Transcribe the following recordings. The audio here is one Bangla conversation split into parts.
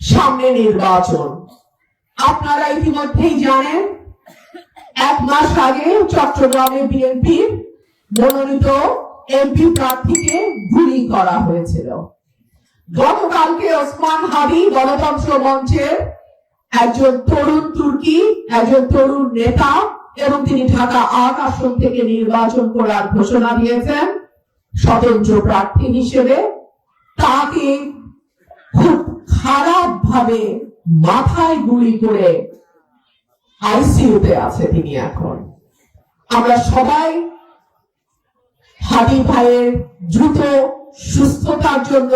সামনে নির্বাচন। আপনারা ইতিমধ্যেই জানেন, এক মাস আগে চট্টগ্রামে বিএনপির মনোনীত এমপি প্রার্থীকে গুলি করা হয়েছিল। গতকালকে ওসমান হাদি গণতন্ত্র মঞ্চের একজন তরুণ তুর্কি, একজন তরুণ নেতা এবং তিনি ঢাকা আট আসন থেকে নির্বাচন করার ঘোষণা দিয়েছেন। স্বতন্ত্র প্রার্থী হিসেবে। তাকে খুব খারাপ ভাবে মাথায় গুলি করে আইসিইউতে আছে তিনি এখন। আমরা সবাই হাদি ভাইয়ের দ্রুত সুস্থতার জন্য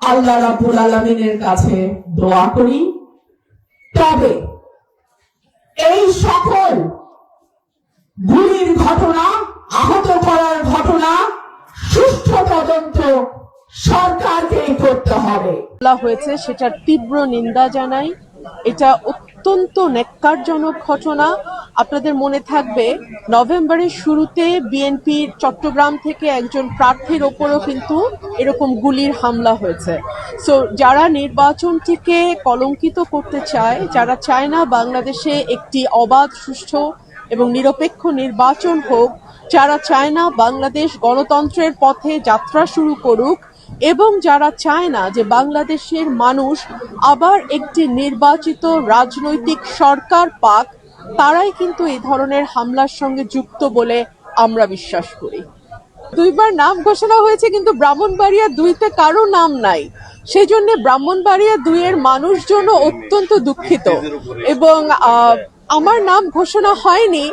আল্লাহ রাবুল আলমিনের কাছে দোয়া করি। তবে এই সকল গুলির ঘটনা, আহত করার ঘটনা, সুষ্ঠু তদন্ত সরকারকেই করতে হবে। বলা হয়েছে, সেটার তীব্র নিন্দা জানাই। এটা অত্যন্ত নেক্কারজনক ঘটনা। আপনাদের মনে থাকবে, নভেম্বরের শুরুতে বিএনপির চট্টগ্রাম থেকে একজন প্রার্থীর ওপরও কিন্তু এরকম গুলির হামলা হয়েছে। সো যারা নির্বাচনটিকে কলঙ্কিত করতে চায়, যারা চায় না বাংলাদেশে একটি অবাধ, সুষ্ঠু এবং নিরপেক্ষ নির্বাচন হোক, যারা চায় না বাংলাদেশ গণতন্ত্রের পথে যাত্রা শুরু করুক এবং যারা চায় না যে বাংলাদেশের মানুষ আবার একটি নির্বাচিত রাজনৈতিক সরকার পাক, তারাই কিন্তু এই ধরনের হামলার সঙ্গে যুক্ত বলে আমরা বিশ্বাস করি। দুইবার নাম ঘোষণা হয়েছে, কিন্তু ব্রাহ্মণবাড়িয়া দুইতে কারও নাম নাই। সেই জন্য ব্রাহ্মণবাড়িয়া দুইয়ের মানুষজন অত্যন্ত দুঃখিত। এবং আমার নাম ঘোষণা হয়নি,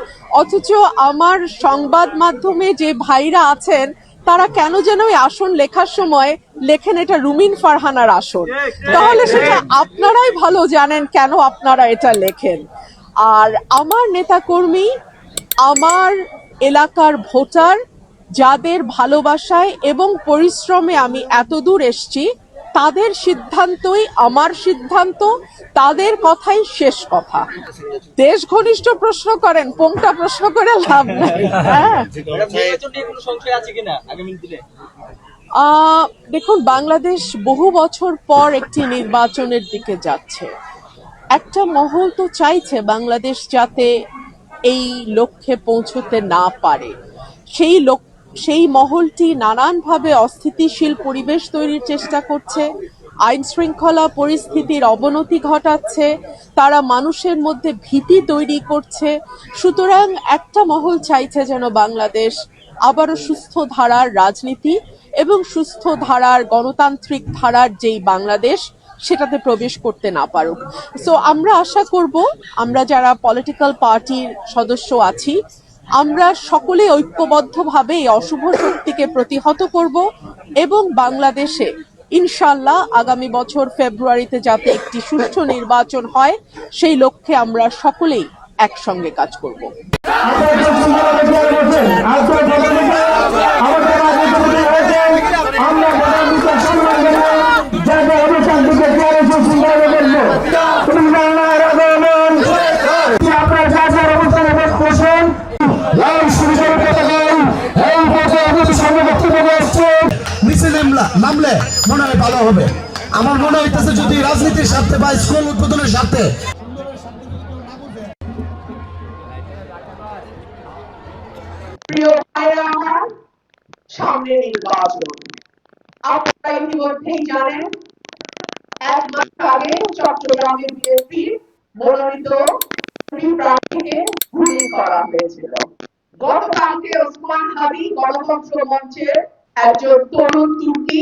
অথচ আমার সংবাদ মাধ্যমে যে ভাইরা আছেন তারা কেন যেন ওই আসন লেখার সময় লেখেন এটা রুমিন ফারহানার আসন। তাহলে সেটা আপনারাই ভালো জানেন কেন আপনারা এটা লেখেন। আর আমার নেতাকর্মী, আমার এলাকার ভোটার, যাদের ভালোবাসায় এবং পরিশ্রমে আমি এতদূর এসছি তাদের সিদ্ধান্তই আমার সিদ্ধান্ত, তাদের কথাই শেষ কথা। দেশ ঘনিষ্ঠ প্রশ্ন করেন পোংটা প্রশ্ন করে লাভ হ্যাঁ। দেখুন, বাংলাদেশ বহু বছর পর একটি নির্বাচনের দিকে যাচ্ছে। একটা মহল তো চাইছে বাংলাদেশ যাতে এই লক্ষ্যে পৌঁছতে না পারে। সেই লোক সেই মহলটি নানানভাবে অস্থিতিশীল পরিবেশ তৈরির চেষ্টা করছে। আইন শৃঙ্খলা পরিস্থিতির অবনতি ঘটাচ্ছে। তারা মানুষের মধ্যে ভীতি তৈরি করছে। সুতরাং একটা মহল চাইছে যেন বাংলাদেশ আবারও সুস্থ ধারার রাজনীতি এবং সুস্থ ধারার গণতান্ত্রিক ধারার যেই বাংলাদেশ, সেটাতে প্রবেশ করতে না পারুক। সো আমরা আশা করব, আমরা যারা পলিটিক্যাল পার্টির সদস্য আছি আমরা সকলে ঐক্যবদ্ধভাবে এই অশুভ শক্তিকে প্রতিহত করব এবং বাংলাদেশে ইনশাল্লাহ আগামী বছর ফেব্রুয়ারিতে যাতে একটি সুষ্ঠু নির্বাচন হয়, সেই লক্ষ্যে আমরা সকলেই একসঙ্গে কাজ করব। মনে হয় ভালো হবে। আমার মনে হইতেছে যদি রাজনীতির স্বার্থে বা স্কুল উদ্বোধনের স্বার্থে প্রিয় ভাইরা আমার সামনে নির্বাচন। আপনারা ইতিমধ্যেই জানেন, এক মাস আগে চট্টগ্রামে বিএনপির মনোনীত প্রার্থীকে গুলি করা হয়েছিল। একজন তরুণ তুর্কি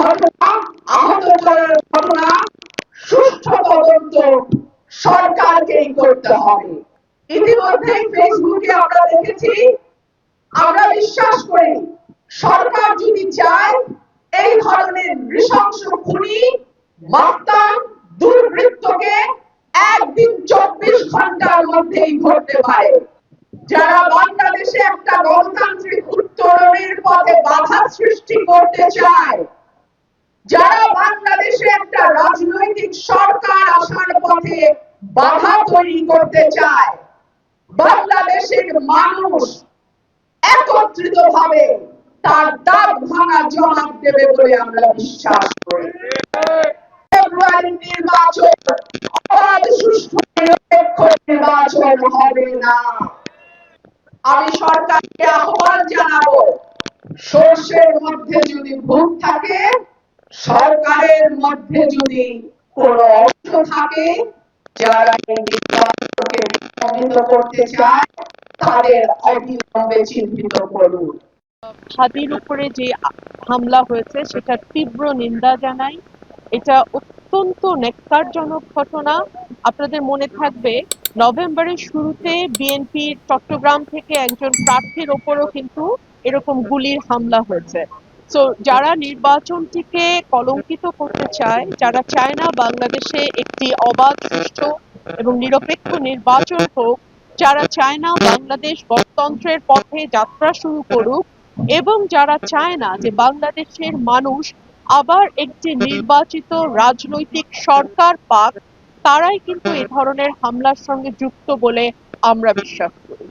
ঘটনা আহত করার ঘটনা সুষ্ঠু তদন্ত সরকারকেই করতে হবে ইতিমধ্যে ফেসবুকে আমরা দেখেছি, আমরা বিশ্বাস করি সরকার যদি চায়, এই ধরনের নৃশংস খুনি মাত্রা দুর্বৃত্তকে মধ্যেই ঘটতে পারে। যারা বাংলাদেশে একটা গণতান্ত্রিক উত্তরণের পথে বাধা সৃষ্টি করতে চায় যারা বাংলাদেশে একটা রাজনৈতিক সরকার আসার পথে বাধা তৈরি করতে চায়, বাংলাদেশের মানুষ একত্রিত ভাবে তার দাঁত ভাঙা জবাব দেবে বলে আমরা বিশ্বাস করি। ফেব্রুয়ারি নির্বাচন অবাধ সুষ্ঠু নির্বাচন হবে না। আমি সরকারকে আহ্বান জানাব, সর্ষের মধ্যে যদি ভুল থাকে সরকারের মধ্যে যদি কোন অংশ থাকে, যারা এই নির্বাচনকে বিলম্বিত করতে চায়, তাদের অবিলম্বে চিহ্নিত করুন। খাদির উপরে যে হামলা হয়েছে সেটা তীব্র নিন্দা জানাই। এটা অত্যন্ত নেককারজনক ঘটনা। আপনাদের মনে থাকবে, নভেম্বরের শুরুতে বিএনপির চট্টগ্রাম থেকে একজন প্রার্থীর ওপরও কিন্তু এরকম গুলির হামলা হয়েছে। তো যারা নির্বাচনটিকে কলঙ্কিত করতে চায়, যারা চায় না বাংলাদেশে একটি অবাধ, সুষ্ঠু এবং নিরপেক্ষ নির্বাচন হোক, যারা চায় না বাংলাদেশ গণতন্ত্রের পথে যাত্রা শুরু করুক এবং যারা চায় না যে বাংলাদেশের মানুষ আবার একটি নির্বাচিত রাজনৈতিক সরকার পাক, তারাই কিন্তু এ ধরনের হামলার সঙ্গে যুক্ত বলে আমরা বিশ্বাস করি।